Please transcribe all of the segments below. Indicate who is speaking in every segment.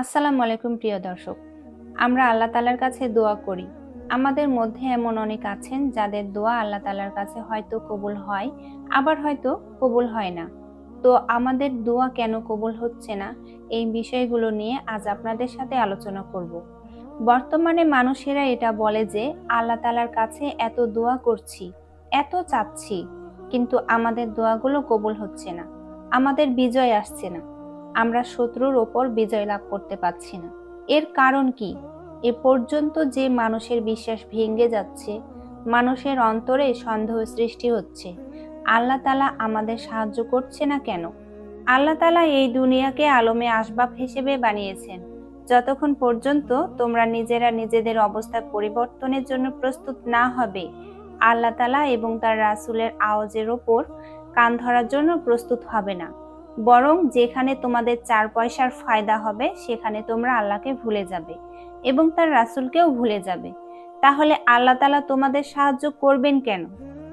Speaker 1: আসসালামু আলাইকুম প্রিয় দর্শক, আমরা আল্লাহ তালার কাছে দোয়া করি। আমাদের মধ্যে এমন অনেক আছেন যাদের দোয়া আল্লাহ তালার কাছে হয়তো কবুল হয়, আবার হয়তো কবুল হয় না। তো আমাদের দোয়া কেন কবুল হচ্ছে না? এই বিষয়গুলো নিয়ে আজ আপনাদের সাথে আলোচনা করব। বর্তমানে মানুষেরা এটা বলে যে, আল্লাহ তালার কাছে এত দোয়া করছি, এত চাচ্ছি, কিন্তু আমাদের দোয়াগুলো কবুল হচ্ছে না। আমাদের বিজয় আসছে না। আমরা শত্রুর ওপর বিজয় লাভ করতে পারছি না। এর কারণ কি? এ পর্যন্ত যে মানুষের বিশ্বাস ভেঙে যাচ্ছে, মানুষের অন্তরে সন্দেহ সৃষ্টি হচ্ছে। আল্লাহ তালা আমাদের সাহায্য করছে না কেন? আল্লাহ তালা এই দুনিয়াকে আলমে আসবাব হিসেবে বানিয়েছেন। যতক্ষণ পর্যন্ত তোমরা নিজেরা নিজেদের অবস্থা পরিবর্তনের জন্য প্রস্তুত না হবে, আল্লাহ তালা এবং তার রাসুলের আওয়াজের ওপর কান ধরার জন্য প্রস্তুত হবে না। বরং যেখানে তোমাদের চার পয়সার ফায়দা হবে, সেখানে তোমরা আল্লাহকে ভুলে যাবে এবং তার রাসুলকেও ভুলে যাবে। তাহলে আল্লাহ তালা তোমাদের সাহায্য করবেন কেন?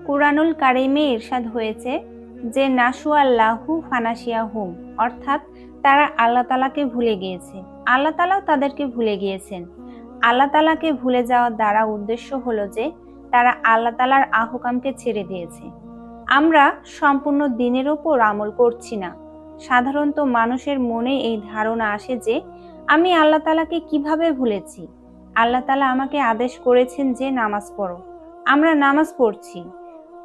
Speaker 1: কুরআনুল কারিমে ইরশাদ হয়েছে যে নাসু আল্লাহু ফানাসিয়া হুম অর্থাৎ তারা আল্লাহ তালাকে ভুলে গিয়েছে। আল্লাহ তালাও তাদেরকে ভুলে গিয়েছেন। আল্লাহ তালাকে ভুলে যাওয়ার দ্বারা উদ্দেশ্য হলো যে, তারা আল্লাহ তালার আহকামকে ছেড়ে দিয়েছে। আমরা সম্পূর্ণ দিনের ওপর আমল করছি না। সাধারণত মানুষের মনে এই ধারণা আসে যে, আমি আল্লাহ তালাকে কীভাবে ভুলেছি? আল্লাহ তালা আমাকে আদেশ করেছেন যে নামাজ পড়ো। আমরা নামাজ পড়ছি।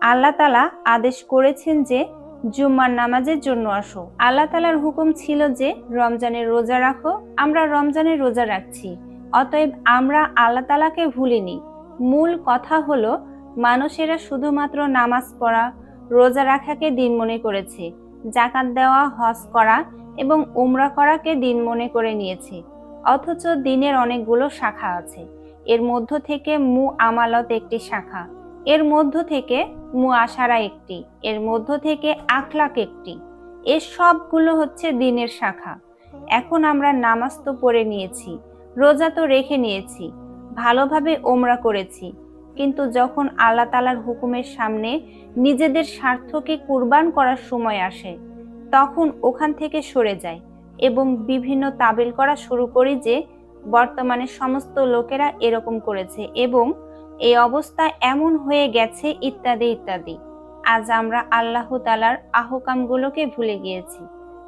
Speaker 1: আল্লাহ তালা আদেশ করেছেন যে, জুম্মার নামাজের জন্য আসো। আল্লাহ তালার হুকুম ছিল যে, রমজানের রোজা রাখো, আমরা রমজানের রোজা রাখছি। অতএব আমরা আল্লাহ তালাকে ভুলিনি। মূল কথা হলো, মানুষেরা শুধুমাত্র নামাজ পড়া, রোজা রাখাকে দিন মনে করেছে। জাকাত দেওয়া, হজ করা এবং উমরা করাকে দিন মনে করে নিয়েছে। অথচ দিনের অনেকগুলো শাখা আছে। এর মধ্য থেকে মু আমালত একটি শাখা, এর মধ্য থেকে মু আশারা একটি, এর মধ্য থেকে আখলাক একটি। এর সবগুলো হচ্ছে দিনের শাখা। এখন আমরা নামাজ তো পড়ে নিয়েছি, রোজা তো রেখে নিয়েছি, ভালোভাবে ওমরা করেছি কিন্তু যখন আল্লাহ তালার হুকুমের সামনে নিজেদের স্বার্থকে কুরবান করার সময় আসে, তখন ওখান থেকে সরে যায় এবং বিভিন্ন তাবিল করা শুরু করি যে, বর্তমানে সমস্ত লোকেরা এরকম করেছে এবং এই অবস্থা এমন হয়ে গেছে ইত্যাদি ইত্যাদি। আজ আমরা আল্লাহ তালার আহকামগুলোকে ভুলে গিয়েছি।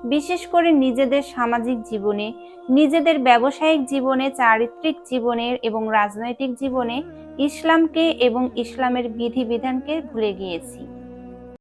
Speaker 1: বিশেষ করে নিজেদের সামাজিক জীবনে, নিজেদের ব্যবসায়িক জীবনে, চারিত্রিক জীবনে এবং রাজনৈতিক জীবনে ইসলামকে এবং ইসলামের বিধিবিধানকে ভুলে গিয়েছি।